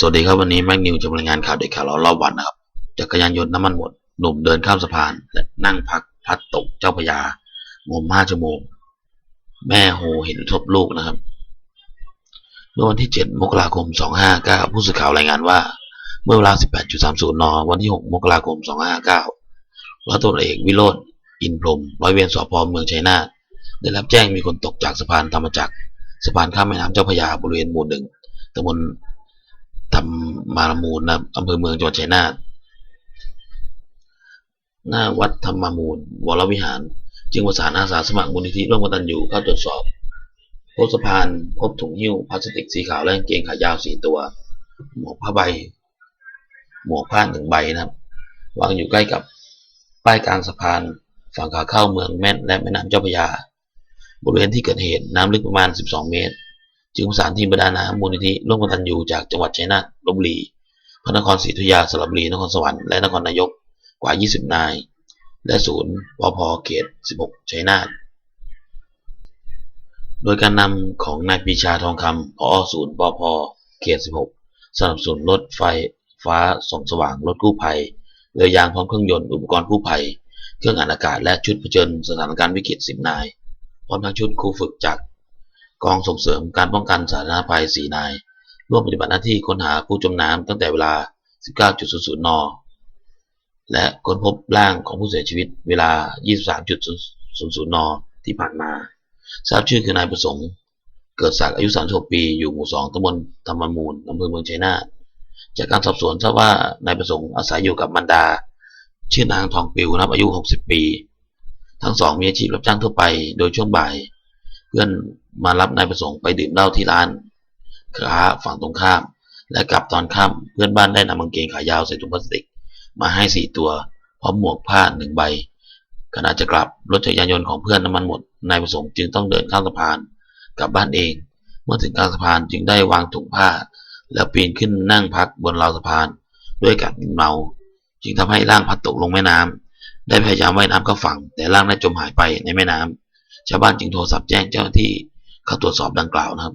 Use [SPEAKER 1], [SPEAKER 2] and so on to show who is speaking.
[SPEAKER 1] สวัสดีครับวันนี้แม็กนิวจะรายงานข่าวเด็กข่าวร้อรอบวันนะครับจักรยานยนต์น้ำมันหมด หนุ่มเดินข้ามสะพาน และนั่งพักพัดตกเจ้าพยางมห้าชั่วโมง แม่โหเห็นทบลูกนะครับ เมื่อวันที่ 7 มกราคม 259 ผู้สื่อข่าวรายงานว่า เมื่อเวลา 18.30 น วันที่ 6 มกราคม 259ร้อยตำรวจเอกวิโรธอินพรมร้อยเวรสพเมืองชัยนาทได้รับแจ้งมีคนตกจากสะพานธรรมจักรสะพานข้ามแม่น้ำเจ้าพยาบริเวณหมู่หนึ่งตำบล ธรรมารมูลนะอำเภอเมืองจังหวัดชัยนาทหน้าวัดธรรมามูล วรวิหาร จึงประสานอาสาสมัครมูลนิธิร่วมกตันอยู่เข้าตรวจสอบพบสะพานพบถุงหิ้วพลาสติกสีขาวและกางเกงขายาวสีตัว หมวกผ้าใบ หมวกผ้าหนึ่งใบนะครับ วางอยู่ใกล้กับป้ายกลางสะพานฝั่งขาเข้าเมืองแม่นและแม่น้ำเจ้าพระยา บริเวณที่เกิดเหตุน้ำลึกประมาณ 12 เมตร จึงประสานทีมประดาน้ำมูลนิธิร่วมกันตันยูจากจังหวัดชัยนาทลบบุรีพระนครศรีอยุธยาสระบุรีนครสวรรค์และนครนายกกว่า 20 นาย และศูนย์ปพเขต 16 ชัยนาทโดยการนำของนายปีชาทองคำผอศูนย์ปพเขต 16 สนับสนุนรถไฟฟ้าส่องสว่างรถกู้ภัยเรือยางพร้อมเครื่องยนต์อุปกรณ์กู้ภัย เครื่องอ่านอากาศและชุดเผชิญสถานการณ์วิกฤต 10 นายพร้อมทั้งชุดครูฝึกจาก กองส่งเสริมการป้องกันสาธารณภัย4นาย ร่วมปฏิบัติหน้าที่ค้นหาผู้จมน้ำตั้งแต่เวลา 19.00 น และค้นพบร่างของผู้เสียชีวิตเวลา 23.00 น ที่ผ่านมา ทราบชื่อคือนายประสงค์ เกิดศักดิ์อายุ 36 ปี อยู่หมู่ 2ตำบลธรรมมูลอำเภอเมืองชัยนาท จากการสอบสวนทราบว่านายประสงค์อาศัยอยู่กับมารดา ชื่อนางทองปิวนับอายุ 60 ปี ทั้งสองมีอาชีพรับจ้างทั่วไป โดยช่วงบ่าย เพื่อน มารับนายประสงค์ไปดื่มเหล้าที่ร้านค้าฝั่งตรงข้าม และกลับตอนค่ำเพื่อนบ้านได้นำกางเกงขายาวใส่ถุงพลาสติก มาให้สี่ตัว พร้อมหมวกผ้าหนึ่งใบ ขณะจะกลับรถจักรยานยนต์ของเพื่อนน้ำมันหมดนายประสงค์จึงต้องเดินข้ามสะพานกลับบ้านเอง เมื่อถึงกลางสะพานจึงได้วางถุงผ้า แล้วปีนขึ้นนั่งพักบนราวสะพาน ด้วยอาการเมาจึงทำให้ร่างพัดตกลงแม่น้ำได้พยายามว่ายน้ำเข้าฝั่ง แต่ร่างได้จมหายไปในแม่น้ำชาวบ้านจึงโทรศัพท์แจ้งเจ้าหน้าที่ เข้าตรวจสอบดังกล่าวนะครับ